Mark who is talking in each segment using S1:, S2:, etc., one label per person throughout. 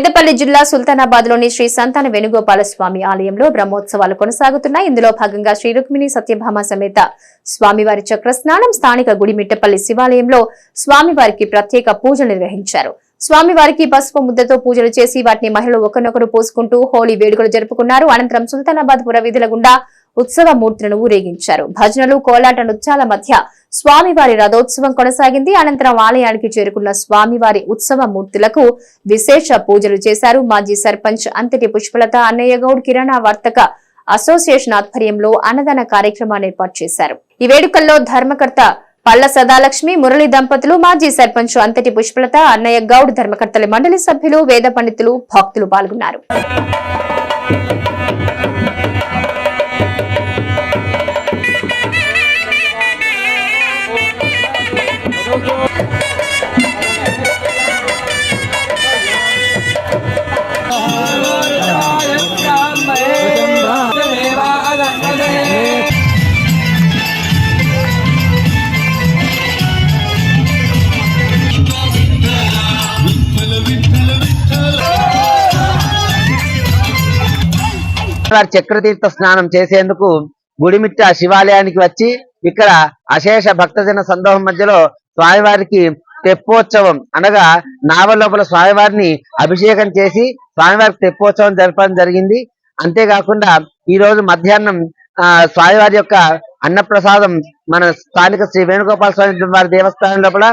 S1: పెద్దపల్లి జిల్లా సుల్తానాబాద్లోని శ్రీ సంతాన వేణుగోపాల స్వామి ఆలయంలో బ్రహ్మోత్సవాలు కొనసాగుతున్నాయి. ఇందులో భాగంగా శ్రీ రుక్మిణి సత్యభామ సమేత స్వామివారి చక్ర స్నానం స్థానిక గుడిమిట్టపల్లి శివాలయంలో స్వామివారికి ప్రత్యేక పూజలు నిర్వహించారు. స్వామివారికి పసుపు ముద్దతో పూజలు చేసి వాటిని మహిళలు ఒకరినొకరు పోసుకుంటూ హోలీ వేడుకలు జరుపుకున్నారు. అనంతరం సుల్తానాబాద్ పురవీధుల గుండా ఉత్సవ మూర్తులను ఊరేగించారు. భజనలు కోలాట నృత్యాల మధ్య స్వామివారి రథోత్సవం కొనసాగింది. అనంతరం ఆలయానికి చేరుకున్న స్వామివారి ఉత్సవ మూర్తులకు విశేష పూజలు చేశారు. మాజీ సర్పంచ్ అంతటి పుష్పలత అన్నయ్య గౌడ్ కిరాణా వర్తక అసోసియేషన్ ఆధ్వర్యంలో అన్నదాన కార్యక్రమాన్ని ఏర్పాటు చేశారు. ఈ వేడుకల్లో ధర్మకర్త పల్ల సదాలక్ష్మి మురళి దంపతులు మాజీ సర్పంచ్ అంతటి పుష్పలత అన్నయ్య గౌడ్ ధర్మకర్తల మండలి సభ్యులు వేద పండితులు భక్తులు పాల్గొన్నారు.
S2: చక్రతీర్థ స్నానం చేసేందుకు గుడిమిట్ట శివాలయానికి వచ్చి ఇక్కడ అశేష భక్తజన సందోహం మధ్యలో స్వామివారికి తెప్పోత్సవం అనగా నావ లోపల స్వామివారిని అభిషేకం చేసి స్వామివారికి తెప్పోత్సవం జరపడం జరిగింది. అంతేకాకుండా ఈ రోజు మధ్యాహ్నం స్వామివారి యొక్క అన్నప్రసాదం మన స్థానిక శ్రీ వేణుగోపాల స్వామి వారి దేవస్థానం లోపల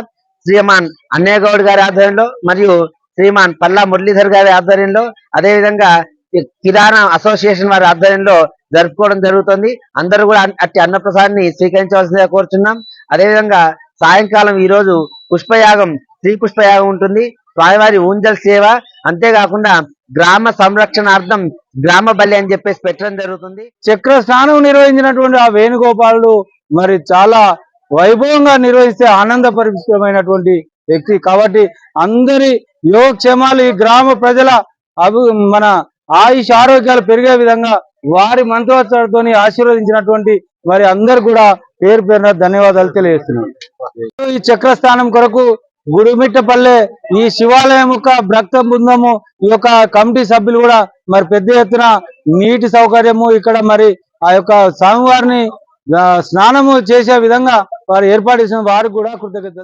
S2: శ్రీమాన్ అన్నయ్య గౌడ్ గారి ఆధ్వర్యంలో మరియు శ్రీమాన్ పల్లా మురళీధర్ గారి ఆధ్వర్యంలో అదేవిధంగా కిరాణా అసోసియేషన్ వారి ఆధ్వర్యంలో జరుపుకోవడం జరుగుతుంది. అందరూ కూడా అట్టి అన్నప్రసాదాన్ని స్వీకరించవలసిందిగా కోరుచున్నాం. అదేవిధంగా సాయంకాలం ఈ రోజు పుష్పయాగం శ్రీ పుష్పయాగం ఉంటుంది. స్వామివారి ఊంజల్ సేవ అంతేకాకుండా గ్రామ సంరక్షణార్థం గ్రామ బలి అని చెప్పేసి పెట్టడం జరుగుతుంది.
S3: చక్ర స్నానం నిర్వహించినటువంటి ఆ వేణుగోపాలుడు మరి చాలా వైభవంగా నిర్వహిస్తే ఆనందపరితమైనటువంటి వ్యక్తి. కాబట్టి అందరి యోగక్షేమాలు ఈ గ్రామ ప్రజల అభి మన ఆయుష్ ఆరోగ్యాలు పెరిగే విధంగా వారి మంత్రోత్సవాలతో ఆశీర్వదించినటువంటి మరి అందరు కూడా పేరు పేరున ధన్యవాదాలు తెలియజేస్తున్నాను. ఈ చక్రస్థానం కొరకు గుడిమిట్టపల్లె ఈ శివాలయం యొక్క భక్త బృందము ఈ యొక్క కమిటీ సభ్యులు కూడా మరి పెద్ద ఎత్తున నీటి సౌకర్యము ఇక్కడ మరి ఆ యొక్క స్వామివారిని స్నానము చేసే విధంగా వారు ఏర్పాటు చేసిన వారికి కూడా కృతజ్ఞతలు.